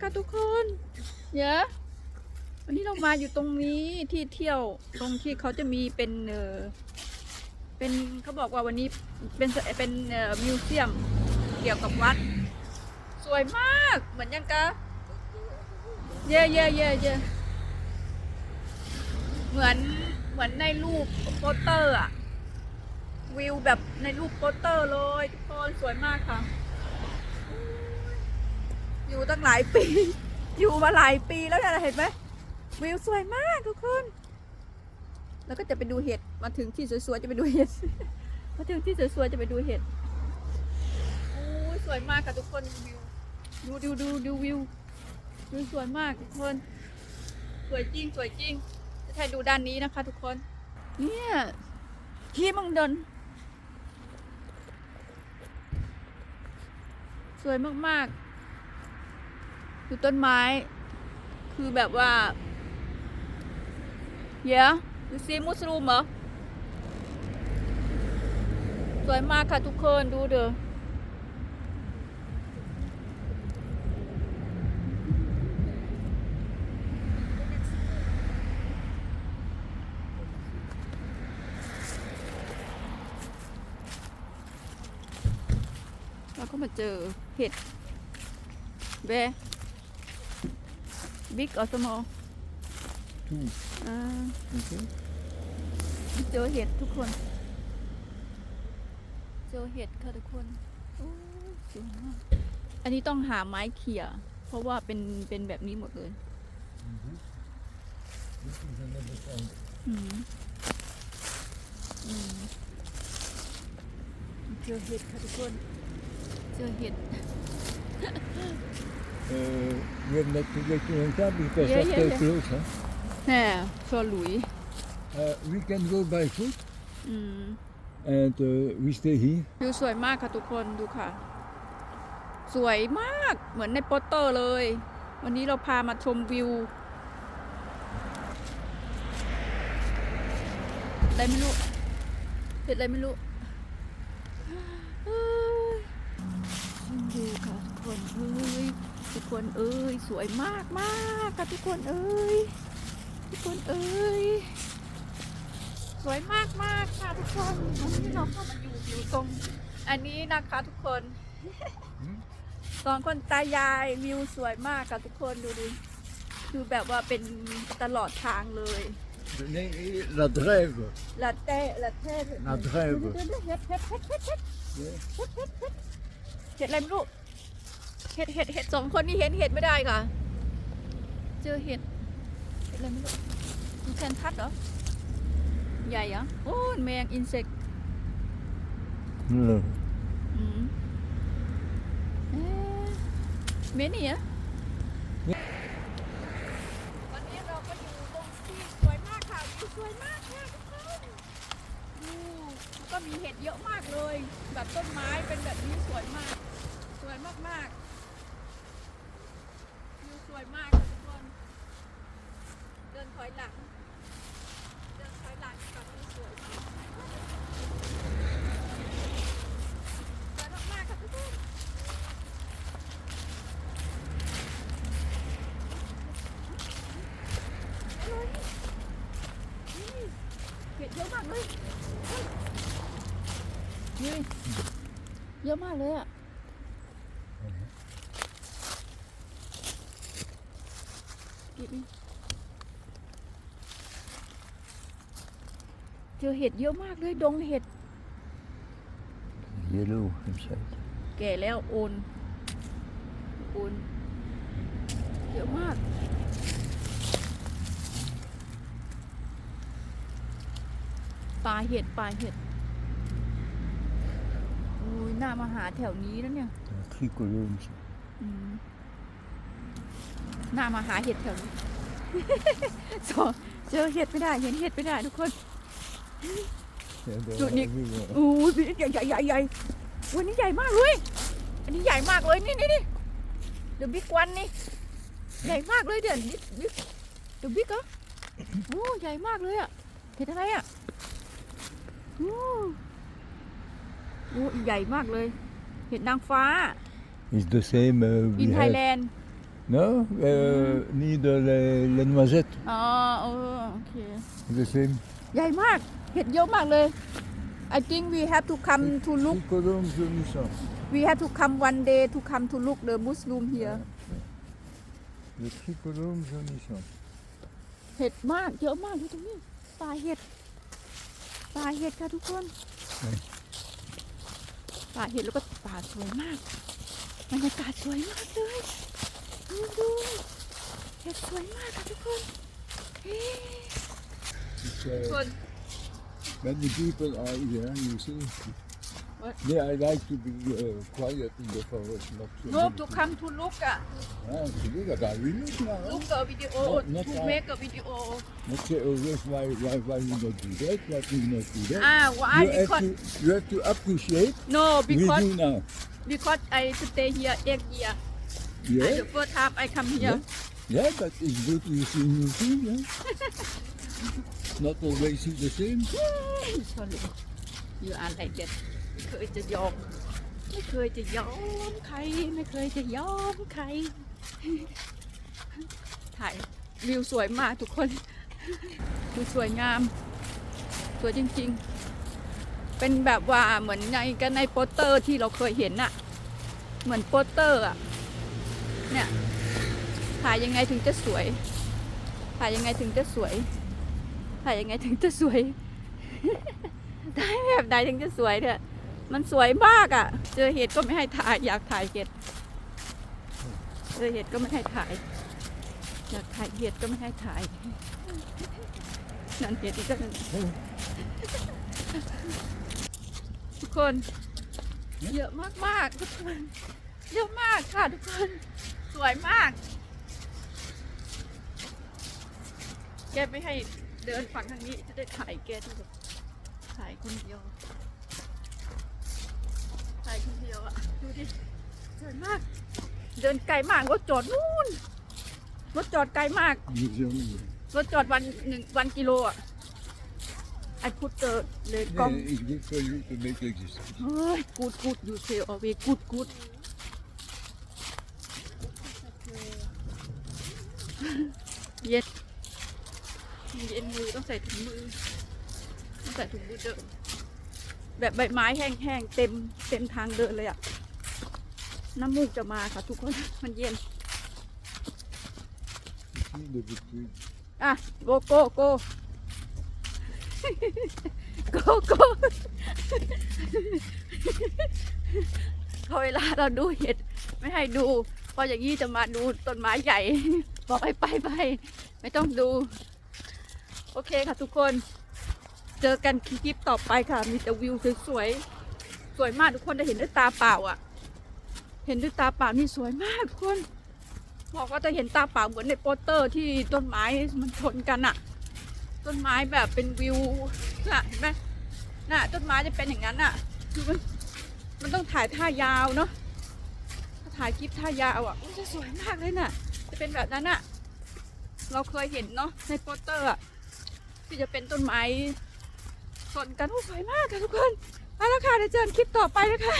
ค่ะทุกคนเยอะวันนี้เรามาอยู่ตรงนี้ที่เที่ยวตรงที่เขาจะมีเป็นเออเป็นเขาบอกว่าวันนี้เป็นเป็นเอ่อมิวเซียมเกี่ยวกับวัด สวยมากเหมือนยังกะเย่เย่เย่เย่เหมือนเหมือนในรูปโปสเตอร์อะวิวแบบในรูปโปสเตอร์เลยทุกคนสวยมากค่ะ อยู่ตั้งหลายปี อยู่มาหลายปีแล้วเนี่ยเห็นไหมวิวสวยมากทุกคน แล้วก็จะไปดูเห็ด มาถึงที่สวยๆจะไปดูเห็ด มาถึงที่สวยๆจะไปดูเห็ดโอ้ยสวยมากค่ะทุกคนวิว ดูดูดูดูวิววิวสวยมากทุกคน สวยจริงสวยจริง จะให้ดูด้านนี้นะคะ ทุกคน เนี่ยที่มังดนสวยมากๆ ดูต้นไม้ คือแบบว่าเยอะดูซีมุสลูมเหรอ สวยมากค่ะทุกคนดูเด้อเราก็มาเจอเห็ดแบ บิ๊กออสมอ Two. อ่า Okay. เจอเห็ดทุกคน เจอเห็ดค่ะทุกคนโอ้ยสวยมาก อันนี้ต้องหาไม้เขี่ย เพราะว่าเป็นเป็นแบบนี้หมดเลย This is another sound. อืมอืมเจอเห็ดค่ะทุกคน เจอเห็ด Uh, we have not to wait too long time because Yeah, after yeah, yeah. close, huh? แหน่ชัวหลุย Uh, we can go by foot อืม and uh, we stay here. วิวสวยมากค่ะทุกคนดูค่ะ สวยมากเหมือนในโปสเตอร์เลย วันนี้เราพามาชมวิวอะไรไม่รู้เห็ดอะไรไม่รู้เอ้ยชมวิวค่ะทุกคนเอ้ย ทุกคนเอ้ยสวยมากมากค่ะทุกคนเอ้ยทุกคนเอ้ยสวยมากมากค่ะทุกคนวันนี้เราเข้ามาอยู่อยู่ตรง อันนี้นะคะทุกคนสองคนตายายวิวสวยมากค่ะทุกคนดูดิดูแบบว่าเป็นตลอดทางเลย Nee, la drève. ลาเต้ลาเต้ลา เต้เดี๋ยวๆๆเห็ดเห็ดเห็ดเห็ดเห็ด Yeah. เห็ดอะไรไม่รู้เห็ดเห็ดเห็ดสองคนนี่เห็นเห็ดไม่ได้ค่ะ เจอเห็ดเห็ดอะไรไม่รู้มีแคนทัดเหรอ ใหญ่เหรอ โอ้ยแมงอินเสก No. อืมเอ๊ะเมนี่อะวันนี้เราก็อยู่ตรงที่สวยมากค่ะวิวสวยมากค่ะทุกคนดูแล้วก็มีเห็ดเยอะมากเลย แบบต้นไม้เป็นแบบนี้สวยมาก สวยมากๆ วิวสวยมากค่ะทุกคน เดินถอยหลัง เดินถอยหลังกับวิวสวยมากสวยมากๆค่ะทุกคนเห็ดเยอะมากเลย นี่ เยอะมากเลยอะกินนี่ เจอเห็ดเยอะมากเลยดงเห็ด Yellow inside. แก่แล้วโอนโอนเยอะมากปลาเห็ดปลาเห็ดอุ้ยน่ามาหาแถวนี้แล้วเนี่ย Tricolores. อืม น่ามาหาเห็ดแถวนี้สองเจอเห็ดไม่ได้ เห็นเห็ดไม่ได้ทุกคน Yeah, they're Good, Nick. everywhere. อู้ยใหญ่ใหญ่ใหญ่ใหญ่วันนี้ใหญ่มากเลย อันนี้ใหญ่มากเลยนี่นี่นี่เดอะบิ๊กวันนี่ ใหญ่มากเลยเดี๋ยวนี้เดอะบิ๊กเหรอโอ้ใหญ่มากเลยอะเห็ดอะไรอะโอ้โอ้ใหญ่มากเลย เห็ดนางฟ้า It's the same uh, we อินไทย have แลนด์ Non, euh, ni de les, les noisettes. อ๋อเออโอเค The same. ใหญ่มาก เห็ดเยอะมากเลย I think we have to come to look Tricolome jaunissant. we have to come one day to come to look the mushroom here Le tricolome jaunissant. เห็ดมาก เยอะมากดูตรงนี้ป่าเห็ดป่าเห็ดค่ะทุกคน ไหน ป่าเห็ดแล้วก็ป่าสวยมากบรรยากาศสวยมากเลย ดูดูเห็ดสวยมากค่ะทุกคนเฮ้ It's, ทุก uh, คน many people are here, you see. What? Yeah, I like to be uh, quiet in the forest, not so โน many to people. come to look อะ Ah, tu look at that, we look now. huh? look a video Not- not to that. make a video Not say always why, why, why you not do that, why you not do that. อ่า why you, have because to, you have to appreciate. no We because do now. because I stay here eight year Yeah, and the first time I come here yeah, but it's good you see new things. Yeah? not always see the same. sorry you are like that ไม่เคยจะยอม ไม่เคยจะยอมใคร ไม่เคยจะยอมใคร ถ่ายวิวสวยมากทุกคนคือสวยงาม สวยจริง ๆ เป็นแบบว่าเหมือนในกันในโปสเตอร์ที่เราเคยเห็นน่ะเหมือนโปสเตอร์อะ เนี่ยถ่ายยังไงถึงจะสวย ถ่ายยังไงถึงจะสวย ถ่ายยังไงถึงจะสวยถ่ายแบบใดถึงจะสวยเนี่ยมันสวยมากอะ่ะ เจอเห็ดก็ไม่ให้ถ่าย อยากถ่ายเห็ด เจอเห็ดก็ไม่ให้ถ่าย อยากถ่ายเห็ดก็ไม่ให้ถ่าย นั่นเห็ดอีกก็นั่นทุกคน เยอะมากๆทุกคน เยอะมากค่ะทุกคน วยมาก แกไม่ให้เดินฝั่งทางนี้จะได้ถ่ายแกที่แบบถ่ายคนเดียว ถ่ายคนเดียวอะดูดิสวยมาก เดินไกลมากรถจอดนู่นรถจอดไกลมาก Museum. รถจอดวันหนึ่งวันกิโลอะไอพุทเตอร์เลยกล้อง Yeah, it's good for you to make exist. เฮ้ยกูดกูดยูเซลเอาไว้กูดกูด เย็นเย็นมือต้องใส่ถุงมือต้องใส่ถุงมือเดินแบบใบไม้แห้งๆเต็มเต็มทางเดินเลยอะน้ำมูกจะมาค่ะทุกคนมันเย็นอะโกโก้โกโกโก้พอเวลาเราดูเห็ด ไม่ให้ดูเพออย่างนี้จะมาดูต้นไม้ใหญ่ บอกไปไปไปไม่ต้องดู โอเคค่ะทุกคน เจอกันคลิปต่อไปค่ะ มีแต่วิวสวยๆ สวยมากทุกคนได้เห็นด้วยตาเปล่าอะ เห็นด้วยตาเปล่านี่สวยมากทุกคน บอกว่าจะเห็นตาเปล่าเหมือนในโปสเตอร์ที่ต้นไม้มันชนกันอะต้นไม้แบบเป็นวิวน่ะเห็นไหมน่ะต้นไม้จะเป็นอย่างนั้นอะคือมันมันต้องถ่ายท่ายาวเนาะถ่ายคลิปท่ายาวอะมันจะสวยมากเลยน่ะ จะเป็นแบบนั้นอะเราเคยเห็นเนาะในโปสเตอร์อะที่จะเป็นต้นไม้สนกันโอ้สวยมากค่ะทุกคนไปแล้วค่ะเดี๋ยวเจอกันคลิปต่อไปนะคะ